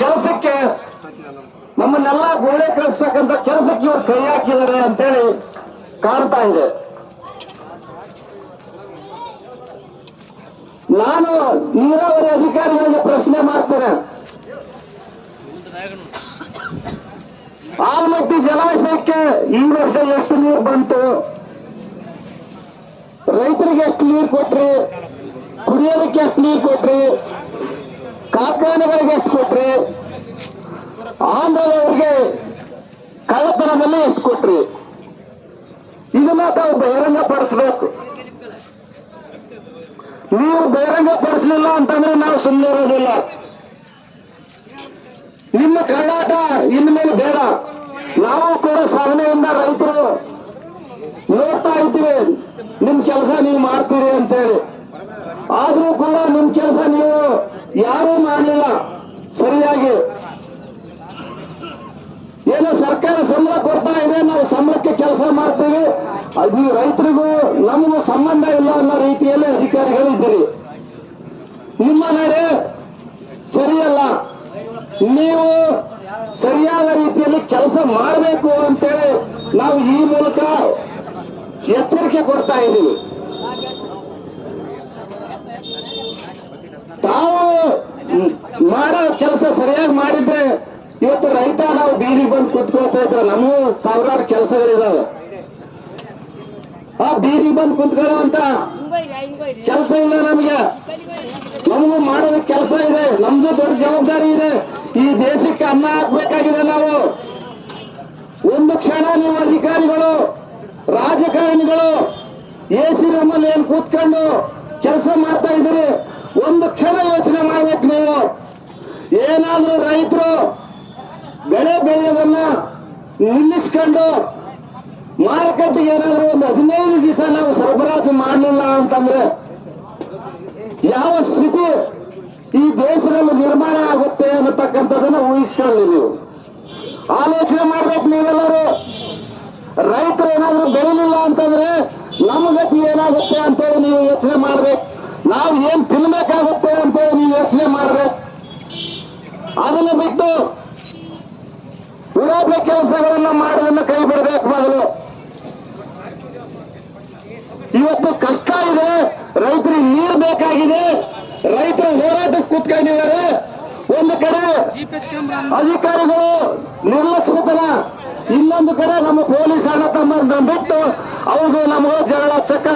ಕೆಲಸಕ್ಕೆ ನಮ್ಮನ್ನೆಲ್ಲ ಗೋಡೆ ಕಳಿಸ್ತಕ್ಕಂಥ ಕೆಲಸಕ್ಕೆ ಇವ್ರು ಕೈ ಹಾಕಿದ್ದಾರೆ ಅಂತೇಳಿ ಕಾಣ್ತಾ ಇದೆ. ನಾನು ನೀರಾವರಿ ಅಧಿಕಾರಿಗಳಿಗೆ ಪ್ರಶ್ನೆ ಮಾಡ್ತೇನೆ. ಆಲ್ಮಟ್ಟಿ ಜಲಾಶಯಕ್ಕೆ ಈ ವರ್ಷ ಎಷ್ಟು ನೀರು ಬಂತು? ರೈತರಿಗೆ ಎಷ್ಟು ನೀರು ಕೊಟ್ರಿ? ಕುಡಿಯೋದಕ್ಕೆ ಎಷ್ಟು ನೀರು ಕೊಟ್ರಿ? ಕಾರ್ಖಾನೆಗಳಿಗೆ ಎಷ್ಟು ಕೊಟ್ರಿ? ಆಂಧ್ರದವರಿಗೆ ಕಳ್ಳತನದಲ್ಲಿ ಎಷ್ಟು ಕೊಟ್ರಿ? ಇದನ್ನ ತಾವು ಬಹಿರಂಗ ಪಡಿಸ್ಬೇಕು ನೀವು ಬಹಿರಂಗ ಪಡಿಸ್ಲಿಲ್ಲ ಅಂತಂದ್ರೆ ನಾವು ಸುಮ್ಮನೆ ಇರೋದಿಲ್ಲ. ನಿಮ್ಮ ಕಳ್ಳಾಟ ಇನ್ಮೇಲೆ ಬೇಡ. ನಾವು ಕೂಡ ಸಾಧನೆಯಿಂದ ರೈತರು ನೋಡ್ತಾ ಇದ್ದೀವಿ. ನಿಮ್ ಕೆಲಸ ನೀವು ಮಾಡ್ತೀರಿ ಅಂತೇಳಿ. ಆದ್ರೂ ಕೂಡ ನಿಮ್ ಕೆಲಸ ನೀವು ಯಾರೂ ಮಾಡಲಿಲ್ಲ. ಸರಿಯಾಗಿ. ಏನೋ ಸರ್ಕಾರ ಸಂಬಳ ಕೊಡ್ತಾ ಇದೆ, ನಾವು ಸಂಬಳಕ್ಕೆ ಕೆಲಸ ಮಾಡ್ತೀವಿ. ಅದು ರೈತರಿಗೂ ನಮಗೂ ಸಂಬಂಧ ಇಲ್ಲ ಅನ್ನೋ ರೀತಿಯಲ್ಲಿ ಅಧಿಕಾರಿಗಳು ಇದ್ದೀರಿ ನಿಮ್ಮ ನಡೆ ಸರಿಯಲ್ಲ. ನೀವು ಸರಿಯಾದ ರೀತಿಯಲ್ಲಿ ಕೆಲಸ ಮಾಡಬೇಕು ಅಂತೇಳಿ ನಾವು ಈ ಮೂಲಕ ಎಚ್ಚರಿಕೆ ಕೊಡ್ತಾ ಇದ್ದೀವಿ. ತಾವು ಮಾಡೋ ಕೆಲಸ ಸರಿಯಾಗಿ ಮಾಡಿದ್ರೆ ಇವತ್ತು ರೈತ ನಾವು ಬೀದಿಗೆ ಬಂದು ಕುತ್ಕೊಳ್ತಾ ಇದ್ರೆ ನಮಗೂ ಸಾವಿರಾರು ಕೆಲಸಗಳಿದಾವೆ. ಆ ಬೀದಿಗೆ ಬಂದು ಕುತ್ಕೊಳ್ಳುವಂತ ಕೆಲಸ ಇಲ್ಲ ನಮಗೆ. ನಮಗೂ ಮಾಡೋದ ಕೆಲಸ ಇದೆ, ನಮ್ದು ದೊಡ್ಡ ಜವಾಬ್ದಾರಿ ಇದೆ. ಈ ದೇಶಕ್ಕೆ ಅನ್ನ ಹಾಕ್ಬೇಕಾಗಿದೆ ನಾವು. ಒಂದು ಕ್ಷಣ ನೀವು ಅಧಿಕಾರಿಗಳು, ರಾಜಕಾರಣಿಗಳು, ಎ ಸಿ ರೂಮಲ್ಲಿ ಏನ್ ಕೂತ್ಕೊಂಡು ಕೆಲಸ ಮಾಡ್ತಾ ಇದ್ದೀರಿ ಒಂದು ಕ್ಷಣ ಯೋಚನೆ ಮಾಡ್ಬೇಕು ನೀವು. ಏನಾದ್ರೂ ರೈತರು ಬೆಳೆ ಬೆಳೆಯೋದನ್ನ ನಿಲ್ಲಿಸ್ಕೊಂಡು ಮಾರುಕಟ್ಟೆಗೆ ಏನಾದ್ರೂ ಒಂದು ಹದಿನೈದು ದಿವಸ ನಾವು ಸರಬರಾಜು ಮಾಡಲಿಲ್ಲ ಅಂತಂದ್ರೆ ಯಾವ ಸ್ಥಿತಿ ಈ ದೇಶದಲ್ಲಿ ನಿರ್ಮಾಣ ಆಗುತ್ತೆ ಅನ್ನತಕ್ಕಂಥದ್ದನ್ನ ಊಹಿಸ್ಕೊಳ್ಳಿ ನೀವು. ಆಲೋಚನೆ ಮಾಡ್ಬೇಕು ನೀವೆಲ್ಲರೂ. ರೈತರು ಏನಾದ್ರೂ ಬೆಳಿಲಿಲ್ಲ ಅಂತಂದ್ರೆ ನಮ್ಮ ಗತಿ ಏನಾಗುತ್ತೆ ಅಂತೇಳಿ ನೀವು ಯೋಚನೆ ಮಾಡ್ಬೇಕು. ನಾವು ಏನ್ ತಿನ್ಬೇಕಾಗುತ್ತೆ ಅಂತ ನೀವು ಯೋಚನೆ ಮಾಡ್ಬೇಕು ಅದನ್ನ ಬಿಟ್ಟು ವಿರೋಧ ಕೆಲಸಗಳನ್ನ ಮಾಡೋದನ್ನ ಕೈ ಬಿಡಬೇಕು ಮೊದಲು. ಇವತ್ತು ಕಷ್ಟ ಇದೆ, ರೈತರಿಗೆ ನೀರು ಬೇಕಾಗಿದೆ, ರೈತರು ಹೋರಾಟಕ್ಕೆ ಕೂತ್ಕೊಂಡಿದ್ದಾರೆ. ಒಂದು ಕಡೆ ಅಧಿಕಾರಿಗಳು ನಿರ್ಲಕ್ಷ್ಯತನ ಇನ್ನೊಂದು ಕಡೆ ನಮ್ಮ ಪೊಲೀಸ್ ಅಣ್ಣ ತಮ್ಮ ಬಿಟ್ಟು ಅವ್ರಿಗೂ ನಮಗೂ ಜಗಳ, ಚಕ್ಕ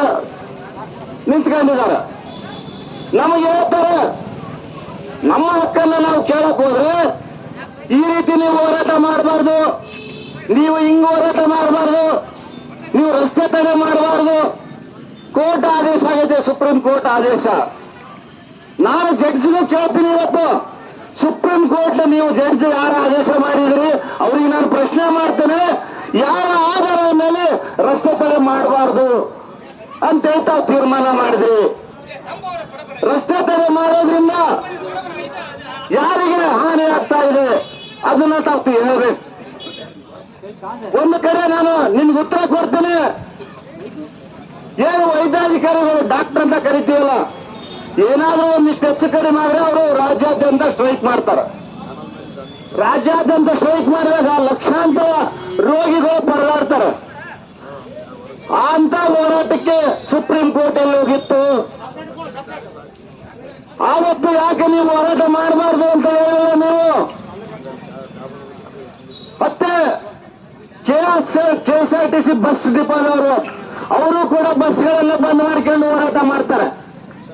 ನಿಂತ್ಕೊಂಡಿದ್ದಾರೆ. ನಮಗೆ ಹೇಳ್ತಾರೆ ನಮ್ಮ ಹಕ್ಕನ್ನ ನಾವು ಕೇಳಕ್ ಹೋದ್ರೆ ಈ ರೀತಿ ನೀವು ಹೋರಾಟ ಮಾಡಬಾರ್ದು. ನೀವು ಹಿಂಗ್ ಹೋರಾಟ ಮಾಡಬಾರ್ದು. ನೀವು ರಸ್ತೆ ತಡೆ ಮಾಡಬಾರ್ದು. ಕೋರ್ಟ್ ಆದೇಶ ಆಗಿದೆ ಸುಪ್ರೀಂ ಕೋರ್ಟ್ ಆದೇಶ. ನಾನು ಜಡ್ಜ್ಗೆ ಕೇಳ್ತೀನಿ ಇವತ್ತು. ಸುಪ್ರೀಂ ಕೋರ್ಟ್ ನೀವು ಜಡ್ಜ್ ಯಾರ ಆದೇಶ ಮಾಡಿದ್ರಿ, ಅವ್ರಿಗೆ ನಾನು ಪ್ರಶ್ನೆ ಮಾಡ್ತೇನೆ. ಯಾರ ಆಧಾರದ ಮೇಲೆ ರಸ್ತೆ ತಡೆ ಮಾಡಬಾರ್ದು ಅಂತ ಹೇಳ್ತಾ ತೀರ್ಮಾನ ಮಾಡಿದ್ರಿ. ರಸ್ತೆ ತಡೆ ಮಾಡೋದ್ರಿಂದ ಯಾರಿಗೆ ಹಾನಿ ಆಗ್ತಾ ಇದೆ? ಅದನ್ನ ತಾವು ಹೇಳ್ಬೇಕು ಒಂದು ಕಡೆ ನಾನು ನಿಮ್ಗೆ ಉತ್ತರ ಕೊಡ್ತೇನೆ. ಏನು ವೈದ್ಯಾಧಿಕಾರಿಗಳು ಡಾಕ್ಟರ್ ಅಂತ ಕರಿತೀವಲ್ಲ, ಏನಾದ್ರೂ ಒಂದಿಷ್ಟು ಹೆಚ್ಚು ಕಡಿಮೆ ಆದ್ರೆ ಅವರು ರಾಜ್ಯಾದ್ಯಂತ ಸ್ಟ್ರೈಕ್ ಮಾಡ್ತಾರೆ. ರಾಜ್ಯಾದ್ಯಂತ ಸ್ಟ್ರೈಕ್ ಮಾಡಿದಾಗ ಲಕ್ಷಾಂತರ ರೋಗಿಗಳು ಪರದಾಡ್ತಾರೆ. ಅಂತ ಹೋರಾಟಕ್ಕೆ ಸುಪ್ರೀಂ ಕೋರ್ಟ್ ಅಲ್ಲಿ ಹೋಗಿತ್ತು? ಆವತ್ತು ಯಾಕೆ ನೀವು ಹೋರಾಟ ಮಾಡಬಾರ್ದು ಅಂತ ಹೇಳಿಲ್ಲ ನೀವು? ಮತ್ತೆ K S R T C bus ಡಿಪೋದವರು ಅವರು ಕೂಡ ಬಸ್ಗಳೆಲ್ಲ ಬಂದ್ ಮಾಡ್ಕೊಂಡು ಹೋರಾಟ ಮಾಡ್ತಾರೆ.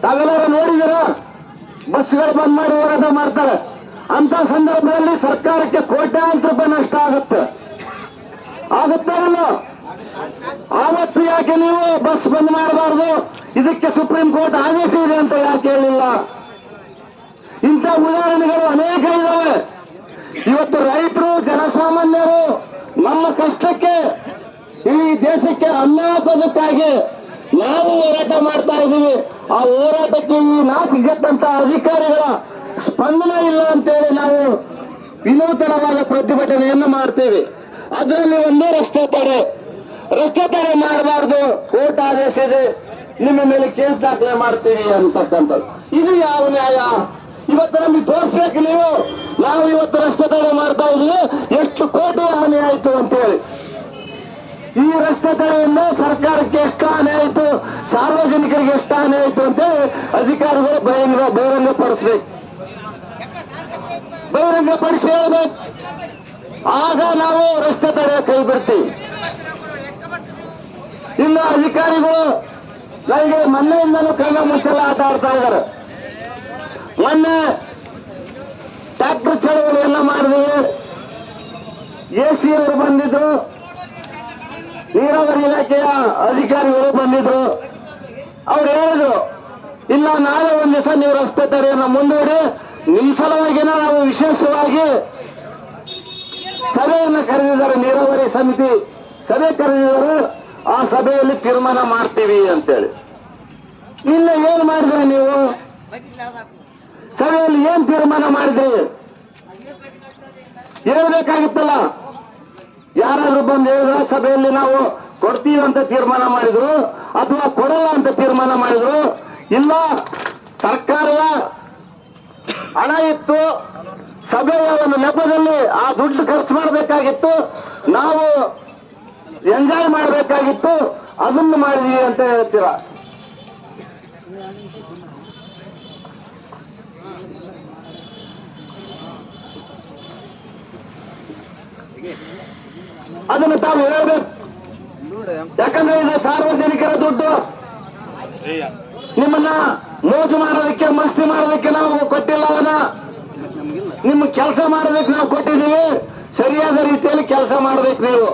ತಾವೆಲ್ಲರೂ ನೋಡಿದಿರ ಬಸ್ಗಳು ಬಂದ್ ಮಾಡಿ ಹೋರಾಟ ಮಾಡ್ತಾರೆ. ಅಂತ ಸಂದರ್ಭದಲ್ಲಿ ಸರ್ಕಾರಕ್ಕೆ ಕೋಟ್ಯಾಂತರ ರೂಪಾಯಿ ನಷ್ಟ ಆಗುತ್ತೆ. ಆಗುತ್ತೆ ಅಲ್ಲ ಆವತ್ತು ಯಾಕೆ ನೀವು ಬಸ್ ಬಂದ್ ಮಾಡಬಾರ್ದು? ಇದಕ್ಕೆ ಸುಪ್ರೀಂ ಕೋರ್ಟ್ ಆದೇಶ ಇದೆ ಅಂತ ಯಾಕೆ ಹೇಳಿಲ್ಲ? ಇಂಥ ಉದಾಹರಣೆಗಳು ಅನೇಕ ಇದಾವೆ. ಇವತ್ತು ರೈತರು, ಜನಸಾಮಾನ್ಯರು ನಮ್ಮ ಕಷ್ಟಕ್ಕೆ, ಈ ದೇಶಕ್ಕೆ ಅನ್ನ ಹಾಕೋದಕ್ಕಾಗಿ ನಾವು ಹೋರಾಟ ಮಾಡ್ತಾ ಇದ್ದೀವಿ. ಆ ಹೋರಾಟಕ್ಕೆ ಈ ನಾಚಿಗೆಟ್ಟಂತ ಅಧಿಕಾರಿಗಳ ಸ್ಪಂದನೆ ಇಲ್ಲ ಅಂತೇಳಿ ನಾವು ವಿನೂತನವಾದ ಪ್ರತಿಭಟನೆಯನ್ನು ಮಾಡ್ತೀವಿ. ಅದರಲ್ಲಿ ಒಂದೇ ರಸ್ತೆ ತಡೆ. ರಸ್ತೆ ತಡೆ ಮಾಡಬಾರ್ದು. ಕೋರ್ಟ್ ಆದೇಶ ಇದೆ. ನಿಮ್ಮ ಮೇಲೆ ಕೇಸ್ ದಾಖಲೆ ಮಾಡ್ತೀವಿ ಅಂತಕ್ಕಂಥದ್ದು. ಇದು ಯಾವ ನ್ಯಾಯ? ಇವತ್ತು ನಮಗೆ ತೋರಿಸ್ಬೇಕು ನೀವು. ನಾವು ಇವತ್ತು ರಸ್ತೆ ತಡೆ ಮಾಡ್ತಾ ಇದೀವಿ ಎಷ್ಟು ಕೋಟಿ ಹಾನಿ ಆಯ್ತು ಅಂತೇಳಿ. ಈ ರಸ್ತೆ ತಡೆಯಿಂದ ಸರ್ಕಾರಕ್ಕೆ ಎಷ್ಟು ಹಾನಿ ಆಯ್ತು, ಸಾರ್ವಜನಿಕರಿಗೆ ಎಷ್ಟು ಹಾನಿ ಆಯ್ತು ಅಂತೇಳಿ ಅಧಿಕಾರಿಗಳು ಬಹಿರಂಗ ಬಹಿರಂಗ ಪಡಿಸ್ಬೇಕು ಬಹಿರಂಗ ಪಡಿಸಿ ಹೇಳ್ಬೇಕು. ಆಗ ನಾವು ರಸ್ತೆ ತಡೆ ಕೈ ಬಿಡ್ತೀವಿ. ಇಲ್ಲ ಅಧಿಕಾರಿಗಳು ನನಗೆ ಮೊನ್ನೆಯಿಂದಲೂ ಕಣ್ಣ ಮುಚ್ಚಲ್ಲ ಆಟ ಆಡ್ತಾ ಇದ್ದಾರೆ. ಮೊನ್ನೆ ಟ್ಯಾಕ್ಟರ್ ಚಳವಳಿ ಎಲ್ಲ ಮಾಡಿದ್ವಿ ಎ ಸಿ ಅವರು ಬಂದಿದ್ರು, ನೀರಾವರಿ ಇಲಾಖೆಯ ಅಧಿಕಾರಿಗಳು ಬಂದಿದ್ರು. ಅವ್ರು ಹೇಳಿದ್ರು, ಇಲ್ಲ, ನಾಳೆ ಒಂದ್ ದಿವಸ ನೀವು ರಸ್ತೆ ತಡೆಯನ್ನ ಮುಂದೂಡಿ, ನಿಮ್ ಸಲುವಾಗಿನ ನಾವು ವಿಶೇಷವಾಗಿ ಸಭೆಯನ್ನು ಕರೆದಿದ್ದಾರೆ, ನೀರಾವರಿ ಸಮಿತಿ ಸಭೆ ಕರೆದಿದ್ದಾರೆ, ಆ ಸಭೆಯಲ್ಲಿ ತೀರ್ಮಾನ ಮಾಡ್ತೀವಿ ಅಂತೇಳಿ. ಇಲ್ಲ ಏನ್ ಮಾಡಿದ್ರೆ ನೀವು? ಸಭೆಯಲ್ಲಿ ಏನ್ ತೀರ್ಮಾನ ಮಾಡಿದ್ರಿ? ಹೇಳ್ಬೇಕಾಗಿತ್ತಲ್ಲ? ಯಾರಾದ್ರೂ ಬಂದು ಹೇಳಿದ್ರ ಸಭೆಯಲ್ಲಿ ನಾವು ಕೊಡ್ತೀವಿ ಅಂತ ತೀರ್ಮಾನ ಮಾಡಿದ್ರು ಅಥವಾ ಕೊಡಲ್ಲ ಅಂತ ತೀರ್ಮಾನ ಮಾಡಿದ್ರು? ಇಲ್ಲ, ಸರ್ಕಾರದ ಹಣ ಇತ್ತು, ಸಭೆಯ ಒಂದು ನೆಪದಲ್ಲಿ ಆ ದುಡ್ಡು ಖರ್ಚು ಮಾಡಬೇಕಾಗಿತ್ತು, ನಾವು ಎಂಜಾಯ್ ಮಾಡಬೇಕಾಗಿತ್ತು, ಅದನ್ನು ಮಾಡಿದೀವಿ ಅಂತ ಹೇಳ್ತೀರಾ? ಅದನ್ನು ತಾವು ಹೇಳ್ಬೇಕು. ಯಾಕಂದ್ರೆ ಇದು ಸಾರ್ವಜನಿಕರ ದುಡ್ಡು. ನಿಮ್ಮನ್ನ ಮೋಜು ಮಾಡೋದಕ್ಕೆ ಮಸ್ತಿ ಮಾಡೋದಕ್ಕೆ ನಾವು ಕೊಟ್ಟಿಲ್ಲ ಅದನ್ನ ನಿಮ್ಮ ಕೆಲಸ ಮಾಡೋದಕ್ಕೆ ನಾವು ಕೊಟ್ಟಿದ್ದೀವಿ. ಸರಿಯಾದ ರೀತಿಯಲ್ಲಿ ಕೆಲಸ ಮಾಡ್ಬೇಕು ನೀವು.